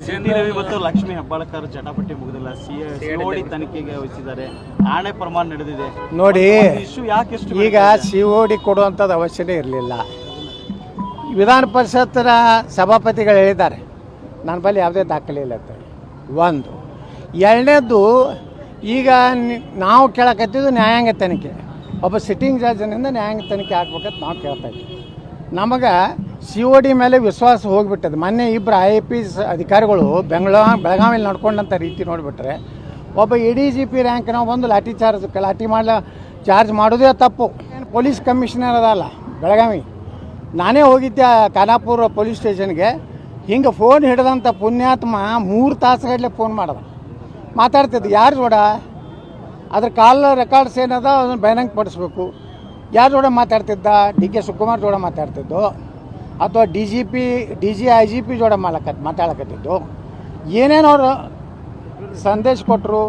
ರವಿ ಮತ್ತು ಲಕ್ಷ್ಮಿ ಹೆಬ್ಬಾಳ್ಕರ್ ಚಟಾಪಟಿ ಮುಗಿದಿಲ್ಲ. ಸಿಒಡಿ ತನಿಖೆಗೆ ವಹಿಸಿದ್ದಾರೆ. ಆಣೆ ಪ್ರಮಾಣ ನಡೆದಿದೆ. ನೋಡಿ ಇಶ್ಯೂ ಯಾಕೆ ಎಷ್ಟು ಈಗ ಸಿ ಒ ಡಿ ಕೊಡುವಂಥದ್ದು ಅವಶ್ಯನೇ ಇರಲಿಲ್ಲ. ವಿಧಾನ ಪರಿಷತ್ತಿನ ಸಭಾಪತಿಗಳು ಹೇಳಿದ್ದಾರೆ. ನನ್ನ ಬಳಿ ಯಾವುದೇ ದಾಖಲೆ ಇಲ್ಲ ಅಂತ ಒಂದು. ಎರಡನೇದ್ದು ಈಗ ನಿ- ನಾವು ಕೇಳಕತ್ತಿದ್ದು ನ್ಯಾಯಾಂಗ ತನಿಖೆ. ಒಬ್ಬ ಸಿಟ್ಟಿಂಗ್ ಜಡ್ಜ್ನಿಂದ ನ್ಯಾಯಾಂಗ ತನಿಖೆ ಆಗ್ಬೇಕಂತ ನಾವು ಕೇಳ್ತಾ ಇದ್ದೀವಿ. ನಮಗೆ ಸಿ ಒ ಡಿ ಮೇಲೆ ವಿಶ್ವಾಸ ಹೋಗಿಬಿಟ್ಟದೆ ಮೊನ್ನೆ ಇಬ್ಬರು ಐ ಪಿ ಎಸ್ ಅಧಿಕಾರಿಗಳು ಬೆಂಗಳೂರು ಬೆಳಗಾವಿಯಲ್ಲಿ ನಡ್ಕೊಂಡಂಥ ರೀತಿ ನೋಡಿಬಿಟ್ರೆ, ಒಬ್ಬ ಎ ಡಿ ಜಿ ಪಿ ರ್ಯಾಂಕ್ನ ಒಂದು ಲಾಠಿ ಚಾರ್ಜ್, ಲಾಠಿ ಮಾಡಲ ಚಾರ್ಜ್ ಮಾಡೋದೇ ತಪ್ಪು. ಏನು ಪೊಲೀಸ್ ಕಮಿಷನರ್ ಅದಲ್ಲ, ಬೆಳಗಾವಿ. ನಾನೇ ಹೋಗಿದ್ದೆ ಖಾನಾಪುರ ಪೊಲೀಸ್ ಸ್ಟೇಷನ್ಗೆ. ಹಿಂಗೆ ಫೋನ್ ಹಿಡಿದಂಥ ಪುಣ್ಯಾತ್ಮ ಮೂರು ತಾಸುಗಟ್ಟಲೆ ಫೋನ್ ಮಾಡ್ದ. ಮಾತಾಡ್ತಿದ್ದೆ, ಯಾರು ಜೋಡ? ಅದ್ರ ಕಾಲ್ ರೆಕಾರ್ಡ್ಸ್ ಏನದ? ಅದನ್ನು ಬಹಿರಂಗ ಪಡಿಸ್ಬೇಕು. ಯಾರು ಜೋಡ ಮಾತಾಡ್ತಿದ್ದ? ಡಿ ಕೆ ಸುಕುಮಾರ್ ಜೋಡ ಮಾತಾಡ್ತಿದ್ದು. ಅಥವಾ D G P D G I G P ಜೋಡ ಮಾಲಕ ಮಾತಾಡಕತ್ತಿದ್ದು ಏನೇನು ಅವರು ಸಂದೇಶ ಕೊಟ್ಟರು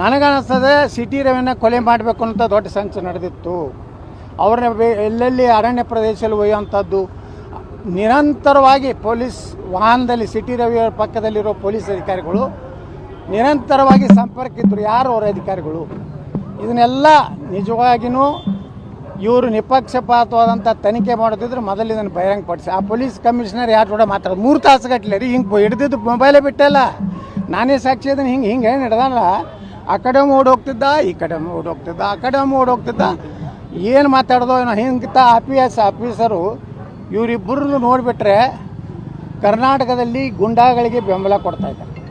ನನಗನ್ನಿಸ್ತದೆ ಸಿಟಿ ರವಿನ ಕೊಲೆ ಮಾಡಬೇಕು ಅಂತ ದೊಡ್ಡ ಸಂಚು ನಡೆದಿತ್ತು. ಅವ್ರನ್ನ ಎಲ್ಲೆಲ್ಲಿ ಅರಣ್ಯ ಪ್ರದೇಶದಲ್ಲಿ ಒಯ್ಯುವಂಥದ್ದು. ನಿರಂತರವಾಗಿ ಪೊಲೀಸ್ ವಾಹನದಲ್ಲಿ ಸಿಟಿ ರವಿಯವರ ಪಕ್ಕದಲ್ಲಿರೋ ಪೊಲೀಸ್ ಅಧಿಕಾರಿಗಳು ನಿರಂತರವಾಗಿ ಸಂಪರ್ಕ ಇದ್ದರು ಯಾರು ಅವರ ಅಧಿಕಾರಿಗಳು? ಇದನ್ನೆಲ್ಲ ನಿಜವಾಗಿಯೂ ಇವರು ನಿಪಕ್ಷಪಾತವಾದಂಥ ತನಿಖೆ ಮಾಡೋದಿದ್ರೆ ಮೊದಲು ಇದನ್ನು ಬಹಿರಂಗಪಡಿಸಿ ಆ ಪೊಲೀಸ್ ಕಮಿಷನರ್ ಯಾರು ಕೂಡ ಮಾತಾಡೋದು. ಮೂರು ತಾಸು ಗಟ್ಟಲೆ ರೀ, ಹಿಂಗೆ ಹಿಡಿದಿದ್ದು ಮೊಬೈಲೇ ಬಿಟ್ಟಲ್ಲ. ನಾನೇ ಸಾಕ್ಷಿ ಅದನ್ನು ಹಿಂಗೆ ಹಿಂಗೆ ಏನು ಹಿಡ್ದಲ್ಲ ಆ ಕಡೆ ಓಡ್ ಹೋಗ್ತಿದ್ದ, ಈ ಕಡೆ ಓಡೋಗ್ತಿದ್ದ ಆ ಕಡೆ ಓಡ್ ಹೋಗ್ತಿದ್ದ. ಏನು ಮಾತಾಡೋದು ಏನೋ ಹಿಂಗಿತ್ತ ಪಿ ಎಸ್ ಆಫೀಸರು ಇವರಿಬ್ಬರನ್ನು ನೋಡಿಬಿಟ್ರೆ ಕರ್ನಾಟಕದಲ್ಲಿ ಗುಂಡಾಗಳಿಗೆ ಬೆಂಬಲ ಕೊಡ್ತಾ ಇದ್ದಾರೆ.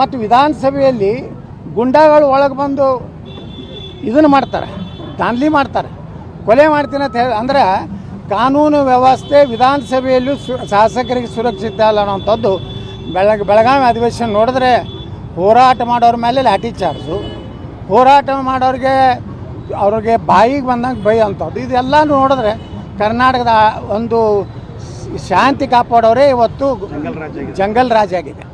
ಮತ್ತು ವಿಧಾನಸಭೆಯಲ್ಲಿ ಗುಂಡಾಗಳು ಒಳಗೆ ಬಂದು ಇದನ್ನು ಮಾಡ್ತಾರೆ, ದಾನ್ಲಿ ಮಾಡ್ತಾರೆ. ಕೊಲೆ ಮಾಡ್ತೀನಿ ಅಂತ ಹೇಳಿ ಅಂದ್ರೆ ಕಾನೂನು ವ್ಯವಸ್ಥೆ ವಿಧಾನಸಭೆಯಲ್ಲೂ ಸು ಶಾಸಕರಿಗೆ ಸುರಕ್ಷಿತ ಅಲ್ಲ ಅನ್ನೋಂಥದ್ದು ಬೆಳಗ್ ಬೆಳಗಾವಿ ಅಧಿವೇಶನ ನೋಡಿದ್ರೆ ಹೋರಾಟ ಮಾಡೋರ ಮೇಲೆ ಲಾಠಿ ಚಾರ್ಜು. ಹೋರಾಟ ಮಾಡೋರಿಗೆ ಅವ್ರಿಗೆ ಬಾಯಿಗೆ ಬಂದಂಗೆ ಬೈ ಅಂಥದ್ದು. ಇದೆಲ್ಲ ನೋಡಿದ್ರೆ ಕರ್ನಾಟಕದ ಒಂದು ಶಾಂತಿ ಕಾಪಾಡೋರೇ ಇವತ್ತು ಜಂಗಲ್ ರಾಜ್ ಆಗಿದೆ.